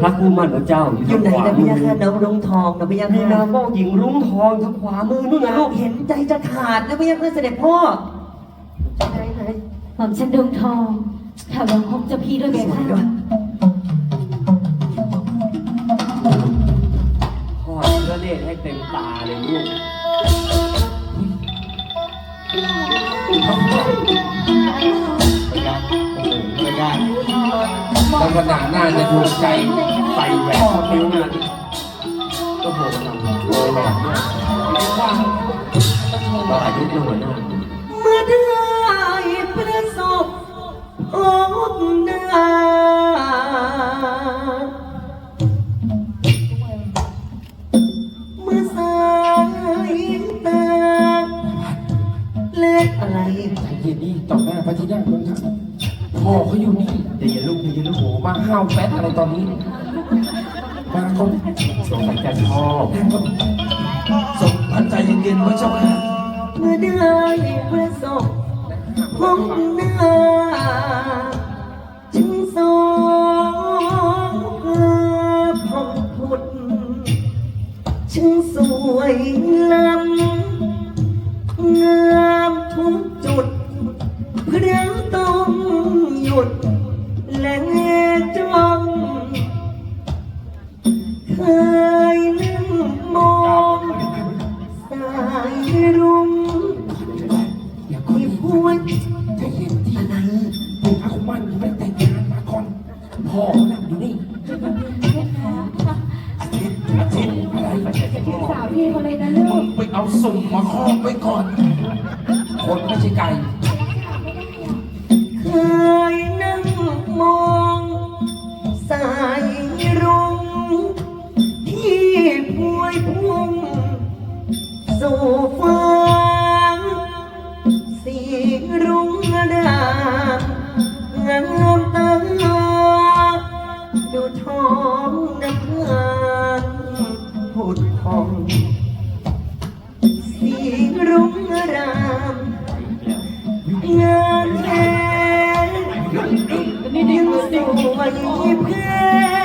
พระคู่มั่นของเจ้าอยู่อยู่ทางไหนขวานะมืพี่อยักษ์น้องรุ้งทองนะพี่ยักษ์ในนามว่าหญิงรุ้งทองทางขวามือนู่นนะลูกเห็นใจจะขาดนะพี่ยักษ์เสด็จพ่อไหนไหนหม่อมฉันดวงทองถวายพบเจ้าพี่ด้วยไหมสวยคะด้วยทอดพระเนตรให้เต็มตาเลยลูกเป็นไงโอ้โหเป็นไงลักษณะน่าจะถูใจใส่แหวนข้อนิ้วนั่นก็โผล่มาโอ้แหวนด้วยเราอายุน้อยหร่น้าเมื่อได้ประสบพบหน้าเมื่อสายตาเล็กอะไรใจเย็นดิต่อหน้าพระธิดาของท่าน พ่อเขาอยู่นี่เดี๋ยวอย่าลูกอย่าลูกโอ้โหมาห้าวแฟดอะไรตอนนี้มาคนสงสัยจะชอส่งคนสมพันใจเย็นๆไว้เจ้าค่ะเมื่อได้ประสบพบหน้าจึงสองเพื่อพองพุดจึงสวยล้ำงามทุกจุดเพราะต้อง ยุด และจ้องเคยนั่งมองสายรุ้งอย่าคุยที่พูพูดดใจเย็นดิอะไรปู่พระคุมันยังไม่แต่งงานมาก่อนพ่อนั่งอยู่นี่อาทิตย์อาทิตย์อะไรสาวพี่เขาเลยนะลูมึกงไปเอาสุ่มมาครอบไว้ก่อน คนไม่ใช่ไก่ สู่ฟ้าสีรุ้งดางามตาดูท้องน้ำงานผุดพองสีรุ้งรามงานแท้ยังสวยแพ้รุ้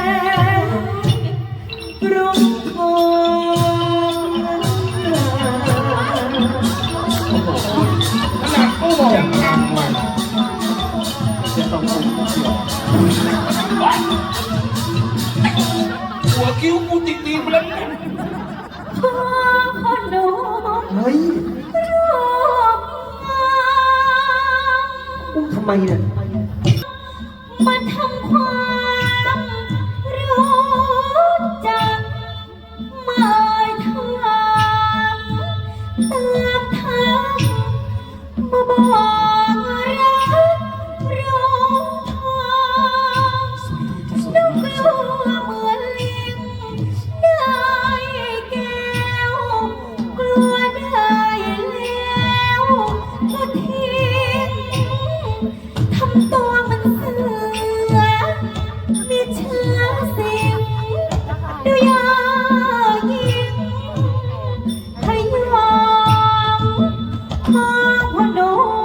คิ้วกูติดดีไปแล้วพ่อพ่อหนูเฮ้ยรูปงามอุ้มทำไมเนี่ยมาทำความ কখনো